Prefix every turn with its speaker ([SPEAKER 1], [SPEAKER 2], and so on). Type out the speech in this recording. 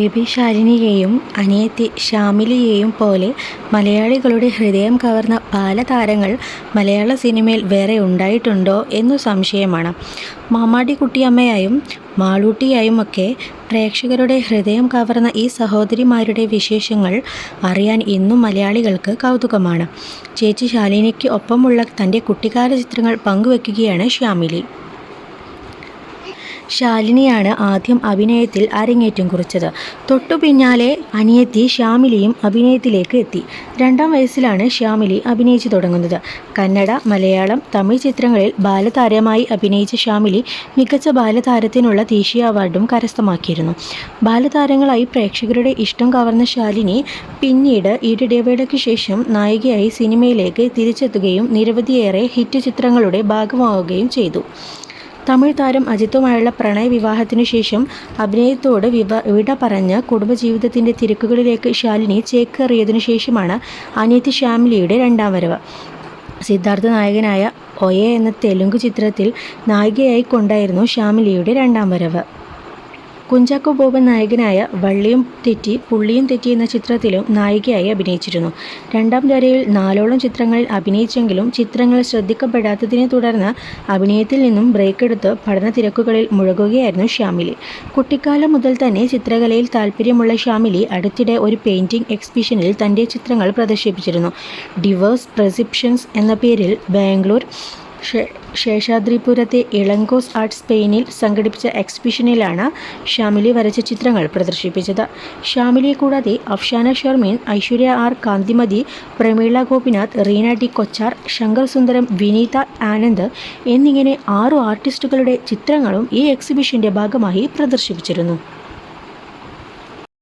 [SPEAKER 1] Baby ശാലിനിയെയും അനിയത്തി ഷാമിലിയെയും പോലെ മലയാളികളുടെ ഹൃദയം കവർന്ന ബാലതാരങ്ങൾ മലയാള സിനിമയിൽ വേറെ ഉണ്ടായിട്ടുണ്ടോ എന്നു സംശയമാണ്. മാമാട്ടിക്കുട്ടിയമ്മയായും മാളൂട്ടിയായുമൊക്കെ പ്രേക്ഷകരുടെ ഹൃദയം കവർന്ന ഈ സഹോദരിമാരുടെ വിശേഷങ്ങൾ അറിയാൻ ഇന്നും മലയാളികൾക്ക് കൗതുകമാണ്. ചേച്ചി ശാലിനിക്ക് ഒപ്പമുള്ള തന്റെ കുട്ടിക്കാല ചിത്രങ്ങൾ പങ്കുവെക്കുകയാണ് ശ്യാമിലി. ശാലിനിയാണ് ആദ്യം അഭിനയത്തിൽ അരങ്ങേറ്റം കുറിച്ചത്. തൊട്ടു പിന്നാലെ അനിയത്തി ശ്യാമിലിയും അഭിനയത്തിലേക്ക് എത്തി. രണ്ടാം വയസ്സിലാണ് ശ്യാമിലി അഭിനയിച്ചു തുടങ്ങുന്നത്. കന്നഡ, മലയാളം, തമിഴ് ചിത്രങ്ങളിൽ ബാലതാരമായി അഭിനയിച്ച ശ്യാമിലി മികച്ച ബാലതാരത്തിനുള്ള ദേശീയ അവാർഡും കരസ്ഥമാക്കിയിരുന്നു. ബാലതാരങ്ങളായി പ്രേക്ഷകരുടെ ഇഷ്ടം കവർന്ന ശാലിനി പിന്നീട് ഒരിടവേളയ്ക്കു ശേഷം നായികയായി സിനിമയിലേക്ക് തിരിച്ചെത്തുകയും നിരവധിയേറെ ഹിറ്റ് ചിത്രങ്ങളുടെ ഭാഗമാവുകയും ചെയ്തു. തമിഴ് താരം അജിത്തുമായുള്ള പ്രണയ വിവാഹത്തിനു ശേഷം അഭിനയത്തോട് വിവ വിട പറഞ്ഞ് കുടുംബജീവിതത്തിന്റെ തിരക്കുകളിലേക്ക് ശാലിനി ചേക്കേറിയതിനു ശേഷമാണ് അനിയത്തി ശ്യാമിലിയുടെ രണ്ടാം വരവ്. സിദ്ധാർത്ഥ നായകനായ ഒയ എന്ന തെലുങ്ക് ചിത്രത്തിൽ നായികയായി കൊണ്ടായിരുന്നു ശ്യാമിലിയുടെ രണ്ടാം വരവ്. കുഞ്ചാക്കോ ബോബൻ നായകനായ വള്ളിയും തെറ്റി പുള്ളിയും തെറ്റി എന്ന ചിത്രത്തിലും നായികയായി അഭിനയിച്ചിരുന്നു. രണ്ടാം ധരയിൽ നാലോളം ചിത്രങ്ങളിൽ അഭിനയിച്ചെങ്കിലും ചിത്രങ്ങൾ ശ്രദ്ധിക്കപ്പെടാത്തതിനെ തുടർന്ന് അഭിനയത്തിൽ നിന്നും ബ്രേക്ക് എടുത്ത് പഠന തിരക്കുകളിൽ മുഴുകുകയായിരുന്നു ശ്യാമിലി. കുട്ടിക്കാലം മുതൽ തന്നെ ചിത്രകലയിൽ താല്പര്യമുള്ള ശ്യാമിലി അടുത്തിടെ ഒരു പെയിന്റിംഗ് എക്സിബിഷനിൽ തന്റെ ചിത്രങ്ങൾ പ്രദർശിപ്പിച്ചിരുന്നു. ഡിവേഴ്സ് പ്രസിപ്ഷൻസ് എന്ന പേരിൽ ബാംഗ്ലൂർ ശേഷാദ്രിപുരത്തെ ഇളങ്കോസ് ആർട്സ് സ്പെയിനിൽ സംഘടിപ്പിച്ച എക്സിബിഷനിലാണ് ഷാമിലി വരച്ച ചിത്രങ്ങൾ പ്രദർശിപ്പിച്ചത്. ഷാമിലിയെ കൂടാതെ അഫ്ഷാന ഷർമീൻ, ഐശ്വര്യ ആർ കാന്തിമതി, പ്രമീള ഗോപിനാഥ്, റീന ടി കൊച്ചാർ, ശങ്കർ സുന്ദരം, വിനീത ആനന്ദ് എന്നിങ്ങനെ ആറു ആർട്ടിസ്റ്റുകളുടെ ചിത്രങ്ങളും ഈ എക്സിബിഷന്റെ ഭാഗമായി പ്രദർശിപ്പിച്ചിരുന്നു.